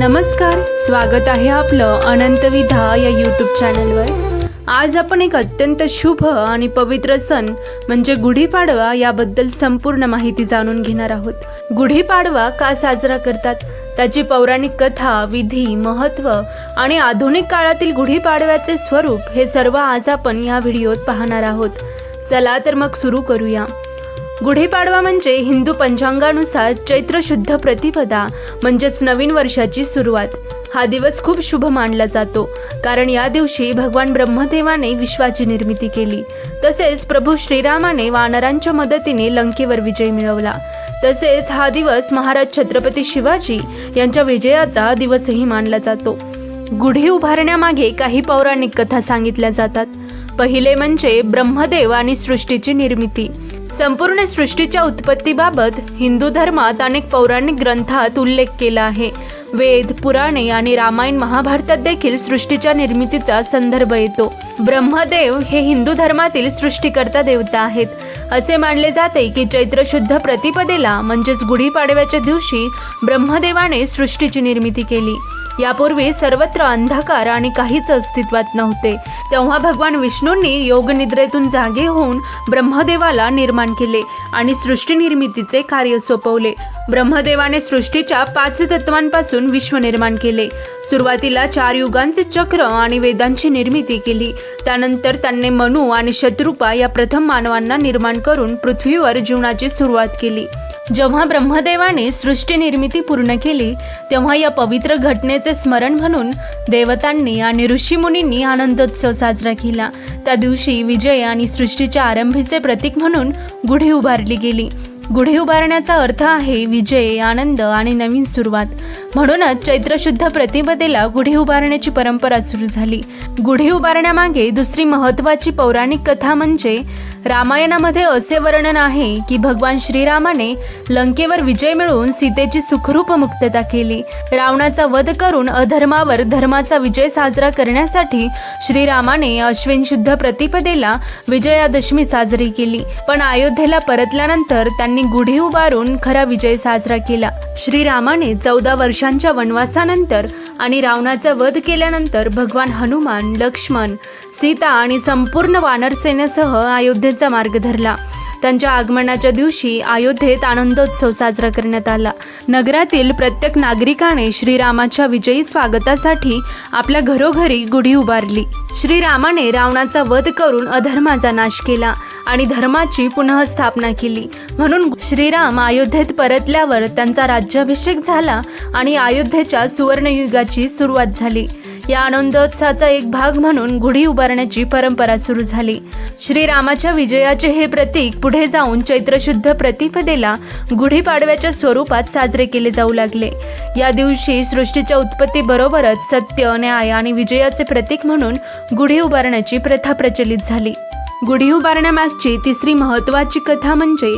नमस्कार स्वागत आहे आपलं अनंत विधा या यूट्यूब चॅनलवर आज आपण एक अत्यंत शुभ आणि पवित्र सण म्हणजे गुढीपाडवा याबद्दल संपूर्ण माहिती जाणून घेणार आहोत. गुढीपाडवा का साजरा करतात? त्याची पौराणिक कथा विधी महत्त्व आणि आधुनिक काळातील गुढीपाडव्याचे स्वरूप हे सर्व आज आपण या व्हिडिओत पाहणार आहोत. चला तर मग सुरू करूया. गुढीपाडवा म्हणजे हिंदू पंचांगानुसार चैत्र शुद्ध प्रतिपदा म्हणजेच नवीन वर्षाची सुरुवात. हा दिवस खूप शुभ मानला जातो कारण या दिवशी भगवान ब्रह्मदेवाने विश्वाची निर्मिती केली. तसेच प्रभू श्रीरामाने वानरांच्या मदतीने लंकेवर विजय मिळवला. तसेच हा दिवस महाराज छत्रपती शिवाजी यांच्या विजयाचा दिवसही मानला जातो. गुढी उभारण्यामागे काही पौराणिक कथा सांगितल्या जातात. पहिले म्हणजे ब्रह्मदेव आणि सृष्टीची निर्मिती. संपूर्ण सृष्टीच्या उत्पत्तीबाबत हिंदू धर्मात अनेक पौराणिक ग्रंथात उल्लेख केला आहे. वेद पुराणे आणि रामायण महाभारतात देखील सृष्टीच्या निर्मितीचा संदर्भ येतो. ब्रह्मदेव हे हिंदू धर्मातील सृष्टीकर्ता देवता आहेत. असे मानले जाते की चैत्र शुद्ध प्रतिपदेला म्हणजेच गुढीपाडव्याच्या दिवशी ब्रह्मदेवाने सृष्टीची निर्मिती केली. यापूर्वी सर्वत्र अंधकार आणि काहीच अस्तित्वात नव्हते. तेव्हा भगवान विष्णूंनी योगनिद्रेतून जागे होऊन ब्रह्मदेवाला निर्माण केले आणि सृष्टी निर्मितीचे कार्य सोपवले. ब्रह्मदेवाने सृष्टीच्या पाच तत्वांपासून विश्व निर्माण केले. सुरुवातीला चार युगांचे चक्र आणि वेदांची निर्मिती केली. त्यानंतर त्यांनी मनू आणि शत्रुपा या प्रथम मानवांना निर्माण करून पृथ्वीवर जीवनाची सुरुवात केली. जेव्हा ब्रह्मदेवाने सृष्टी निर्मिती पूर्ण केली तेव्हा या पवित्र घटनेचे स्मरण म्हणून देवतांनी आणि ऋषीमुनींनी आनंदोत्सव साजरा केला. त्या दिवशी विजय आणि सृष्टीच्या आरंभीचे प्रतीक म्हणून गुढी उभारली गेली. गुढी उभारण्याचा अर्थ आहे विजय आनंद आणि नवीन सुरुवात. म्हणूनच चैत्रशुद्ध प्रतिपदेला गुढी उभारण्याची परंपरा सुरू झाली. गुढी उभारण्यामागे दुसरी महत्त्वाची पौराणिक कथा म्हणजे रामायणामध्ये असे वर्णन आहे की भगवान श्रीरामाने लंकेवर विजय मिळवून सीतेची सुखरूप मुक्तता केली. रावणाचा वध करून अधर्मावर धर्माचा विजय साजरा करण्यासाठी श्रीरामाने अश्विन शुद्ध प्रतिपदेला विजयादशमी साजरी केली. पण अयोध्येला परतल्यानंतर त्यांनी गुढी उभारून खरा विजय साजरा केला. श्रीरामाने चौदा वर्षांच्या वनवासानंतर आणि रावणाचा वध केल्यानंतर भगवान हनुमान लक्ष्मण सीता आणि संपूर्ण वानर सेनेसह अयोध्येचा मार्ग धरला. त्यांच्या आगमनाच्या दिवशी अयोध्येत आनंदोत्सव साजरा करण्यात आला. नगरातील प्रत्येक नागरिकाने श्रीरामाच्या विजयी स्वागतासाठी आपल्या घरोघरी गुढी उभारली. श्रीरामाने रावणाचा वध करून अधर्माचा नाश केला आणि धर्माची पुनः स्थापना केली. म्हणून श्रीराम अयोध्येत परतल्यावर त्यांचा राज्याभिषेक झाला आणि अयोध्येच्या सुवर्णयुगाची सुरुवात झाली. या आनंदोत्सवाचा एक भाग म्हणून गुढी उभारण्याची परंपरा सुरू झाली. श्रीरामाच्या विजयाचे हे प्रतीक पुढे जाऊन चैत्रशुद्ध प्रतिपदेला गुढीपाडव्याच्या स्वरूपात साजरे केले जाऊ लागले. या दिवशी सृष्टीच्या उत्पत्तीबरोबरच सत्य न्याय आणि विजयाचे प्रतीक म्हणून गुढी उभारण्याची प्रथा प्रचलित झाली. गुढी उभारण्यामागची तिसरी महत्त्वाची कथा म्हणजे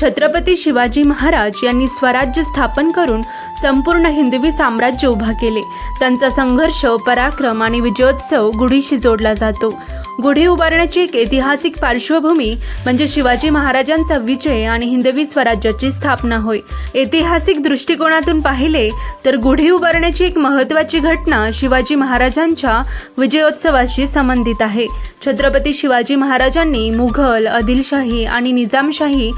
छत्रपती शिवाजी महाराज यांनी स्वराज्य स्थापन करून संपूर्ण हिंदवी साम्राज्य उभा केले. त्यांचा संघर्ष पराक्रम आणि विजयोत्सव गुढीशी जोडला जातो. गुढी उभारण्याची एक ऐतिहासिक पार्श्वभूमी म्हणजे शिवाजी महाराजांचा विजय आणि हिंदवी स्वराज्याची स्थापना होय. ऐतिहासिक दृष्टिकोनातून पाहिले तर गुढी उभारण्याची एक महत्त्वाची घटना शिवाजी महाराजांच्या विजयोत्सवाशी संबंधित आहे. छत्रपती शिवाजी महाराजांनी मुघल आदिलशाही आणि निजामशाही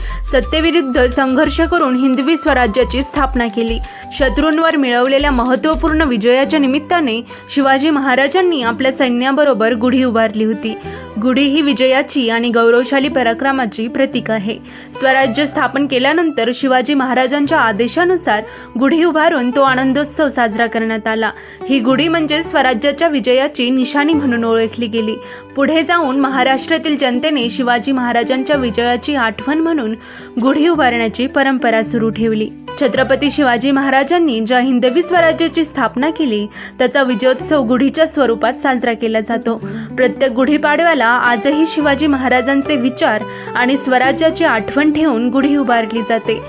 सत्तेविरुद्ध संघर्ष करून हिंदवी स्वराज्याची स्थापना केली. शत्रूंवर मिळवलेल्या महत्त्वपूर्ण विजयाच्या निमित्ताने शिवाजी महाराजांनी आपल्या सैन्याबरोबर गुढी उभारली होती. गुढी ही विजयाची आणि गौरवशाली पराक्रमाची प्रतीक आहे. स्वराज्य स्थापन केल्यानंतर शिवाजी महाराजांच्या आदेशानुसार गुढी उभारून तो आनंदोत्सव साजरा करण्यात आला. ही गुढी म्हणजे स्वराज्याच्या विजयाची निशाणी म्हणून ओळखली गेली. पुढे जाऊन महाराष्ट्रातील जनतेने शिवाजी महाराजांच्या विजयाची आठवण म्हणून गुढी उभारण्याची परंपरा सुरू ठेवली. छत्रपती शिवाजी महाराजांनी ज्या हिंदवी स्वराज्याची स्थापना केली त्याचा विजयोत्सव गुढीच्या स्वरूपात साजरा केला जातो. प्रत्येक गुढीपाडव्याला आजही शिवाजी महाराजांचे विचार आणि स्वराज्याची आठवण ठेवून गुढी उभारली जाते.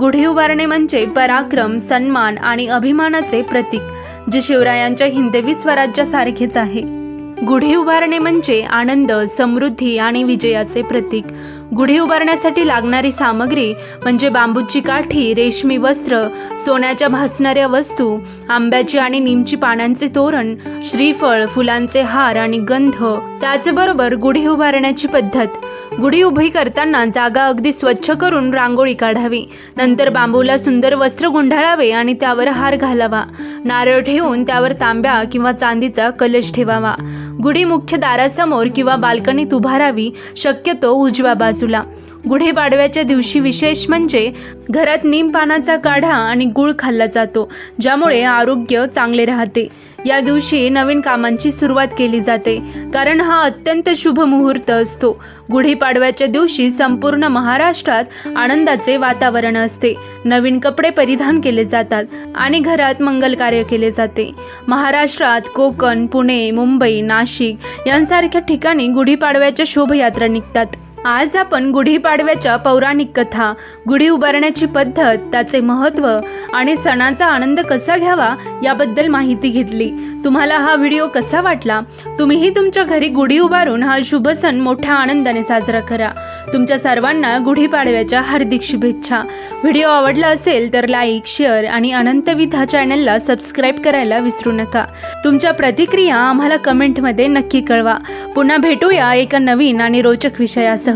गुढी उभारणे म्हणजे पराक्रम सन्मान आणि अभिमानाचे प्रतीक जे शिवरायांच्या हिंदवी स्वराज्यासारखेच आहे. गुढी उभारणे म्हणजे आनंद समृद्धी आणि विजयाचे प्रतीक. गुढी उभारण्यासाठी लागणारी सामग्री म्हणजे बांबूची काठी रेशमी वस्त्र सोन्याच्या भासणाऱ्या वस्तू आंब्याची आणि निमची पानांचे तोरण श्रीफळ फुलांचे हार आणि गंध. त्याचबरोबर गुढी उभारण्याची पद्धत. गुढी उभी करताना जागा अगदी स्वच्छ करून रांगोळी काढावी. नंतर बांबूला सुंदर वस्त्र गुंढाळावे आणि त्यावर हार घालावा. नारळ ठेवून त्यावर तांब्या किंवा चांदीचा कलश ठेवावा. गुढी मुख्य दारासमोर किंवा बाल्कनीत उभारावी शक्यतो उजव्या बाजूला. गुढीपाडव्याच्या दिवशी विशेष म्हणजे घरात नीम पानाचा काढा आणि गुळ खाल्ला जातो ज्यामुळे आरोग्य चांगले राहते. या दिवशी नवीन कामांची सुरुवात केली जाते. कारण हा अत्यंत शुभ मुहूर्त असतो. गुढीपाडव्याच्या दिवशी संपूर्ण महाराष्ट्रात आनंदाचे वातावरण असते. नवीन कपडे परिधान केले जातात आणि घरात मंगल कार्य केले जाते. महाराष्ट्रात कोकण पुणे मुंबई नाशिक यांसारख्या ठिकाणी गुढीपाडव्याच्या शोभयात्रा निघतात. आज आपण गुढीपाडव्याच्या पौराणिक कथा गुढी उभारण्याची पद्धत त्याचे महत्त्व आणि सणाचा आनंद कसा घ्यावा याबद्दल माहिती घेतली. तुम्हाला हा व्हिडिओ कसा वाटला? तुम्हीही तुमच्या घरी गुढी उभारून हा शुभ सण मोठ्या आनंदाने साजरा करा. तुमच्या सर्वांना गुढीपाडव्याच्या हार्दिक शुभेच्छा. व्हिडिओ आवडला असेल तर लाईक शेअर आणि अनंतविधा चॅनलला सबस्क्राईब करायला विसरू नका. तुमच्या प्रतिक्रिया आम्हाला कमेंटमध्ये नक्की कळवा. पुन्हा भेटूया एका नवीन आणि रोचक विषयासह.